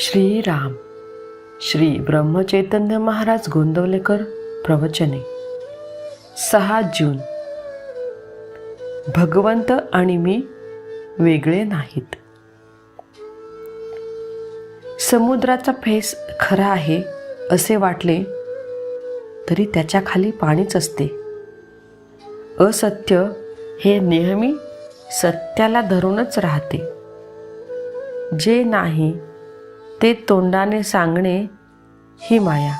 श्रीराम. श्री ब्रह्मचैतन्य महाराज गोंदवलेकर प्रवचने. सहा जून. भगवंत आणि मी वेगळे नाहीत. समुद्राचा फेस खरा आहे असे वाटले तरी त्याच्याखाली पाणीच असते. असत्य हे नेहमी सत्याला धरूनच राहते. जे नाही ते तोंडाने सांगणे ही माया.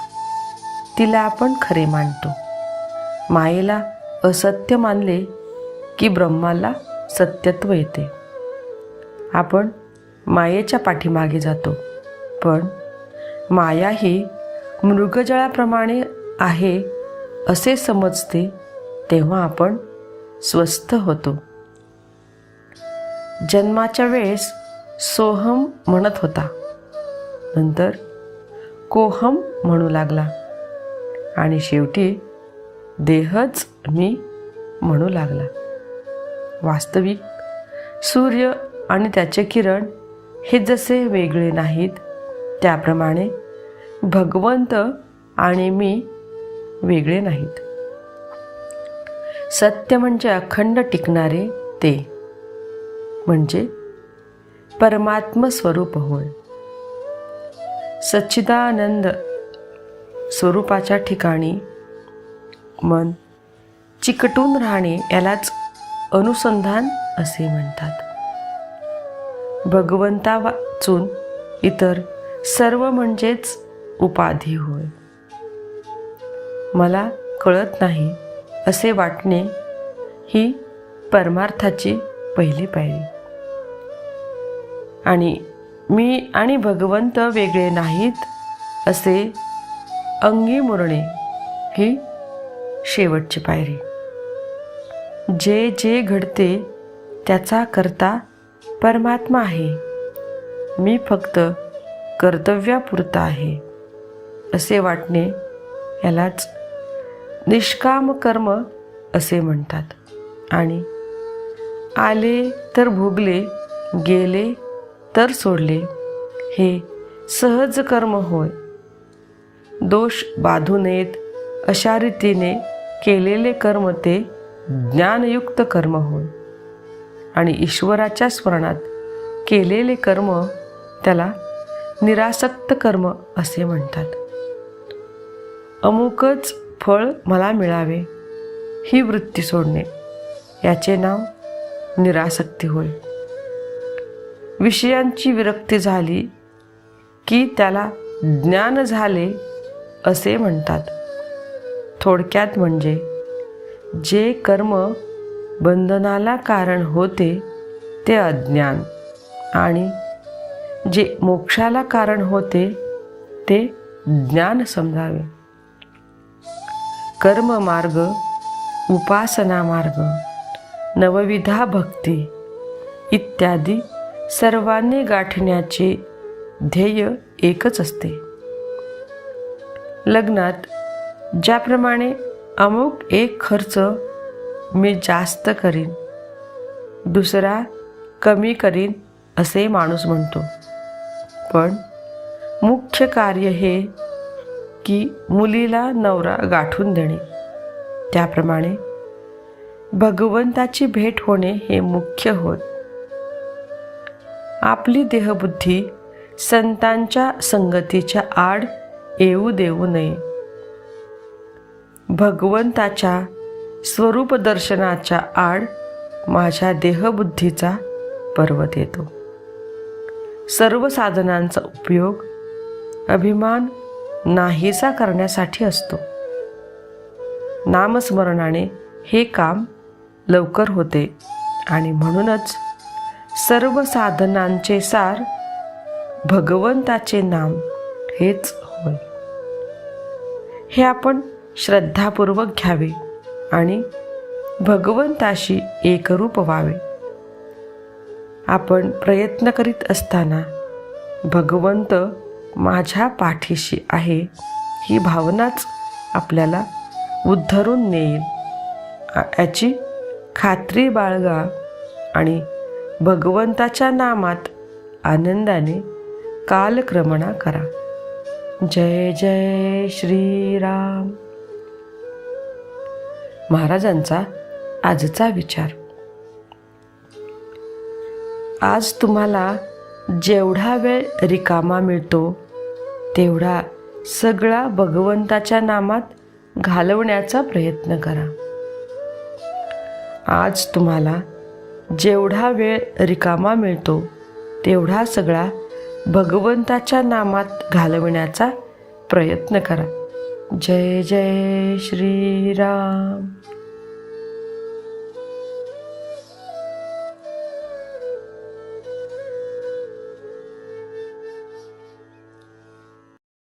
तिला आपण खरे मानतो. मायेला असत्य मानले की ब्रह्माला सत्यत्व येते. आपण मायेच्या पाठीमागे जातो. पण माया ही मृगजळाप्रमाणे आहे असे समजते तेव्हा आपण स्वस्थ होतो. जन्माच्या वेळेस सोहम म्हणत होता नंतर कोहम म्हणू लागला. आणि शेवटी देहच मी म्हणू लागला. वास्तविक सूर्य आणि त्याचे किरण हे जसे वेगळे नाहीत त्याप्रमाणे भगवंत आणि मी वेगळे नाहीत. सत्य म्हणजे अखंड टिकणारे ते. म्हणजे परमात्म स्वरूप होय. सच्चिदानंद स्वरूपाच्या ठिकाणी मन चिकटून राहणे यालाच अनुसंधान असे म्हणतात. भगवंता वाचून इतर सर्व म्हणजेच उपाधी होय. मला कळत नाही असे वाटणे ही परमार्थाची पहिली पायरी. आणि मी आणि भगवंत वेगळे नाहीत असे अंगी मुरणे ही शेवटची पायरी. जे जे घडते त्याचा करता परमात्मा आहे. मी फक्त कर्तव्यापुरता आहे असे वाटणे यालाच निष्काम कर्म असे म्हणतात. आणि आले तर भोगले गेले तर सोडले. हे सहज कर्म होय. दोष बाधू नयेत अशा रीतीने केलेले कर्म ते ज्ञानयुक्त कर्म होय. आणि ईश्वराच्या स्मरणात केलेले कर्म त्याला निरासक्त कर्म असे म्हणतात. अमुकच फळ मला मिळावे ही वृत्ती सोडणे याचे नाव निरासक्ती होय. विषयांची विरक्ती झाली की त्याला ज्ञान झाले असे म्हणतात. थोडक्यात म्हणजे जे कर्म बंधनाला कारण होते ते अज्ञान आणि जे मोक्षाला कारण होते ते ज्ञान समजावे. कर्म मार्ग उपासना मार्ग नवविधा भक्ती इत्यादी सर्वांनी गाठण्याचे ध्येय एकच असते. लग्नात ज्याप्रमाणे अमुक एक खर्च मी जास्त करीन दुसरा कमी करीन असे माणूस म्हणतो. पण मुख्य कार्य हे की मुलीला नवरा गाठून देणे. त्याप्रमाणे भगवंताची भेट होणे हे मुख्य होत. आपली देहबुद्धी संतांच्या संगतीच्या आड येऊ देऊ नये. भगवंताच्या स्वरूप दर्शनाच्या आड माझ्या देहबुद्धीचा पर्वत येतो. सर्व साधनांचा उपयोग अभिमान नाहीसा करण्यासाठी असतो. नामस्मरणाने हे काम लवकर होते आणि म्हणूनच सर्व साधनांचे सार भगवंताचे नाम हेच होय. हे आपण श्रद्धापूर्वक घ्यावे आणि भगवंताशी एकरूप व्हावे. आपण प्रयत्न करीत असताना भगवंत माझ्या पाठीशी आहे ही भावनाच आपल्याला उद्धरून नेईल. याची खात्री बाळगा आणि भगवंताच्या नामात आनंदाने कालक्रमणा करा. जय जय श्रीराम. महाराजांचा आजचा विचार. आज तुम्हाला जेवढा वेळ रिकामा मिळतो तेवढा सगळा भगवंताच्या नामात घालवण्याचा प्रयत्न करा. आज तुम्हाला जेवढा वेळ रिकामा मिळतो तेवढा सगळा भगवंताच्या नामात घालवण्याचा प्रयत्न करा. जय जय श्रीराम.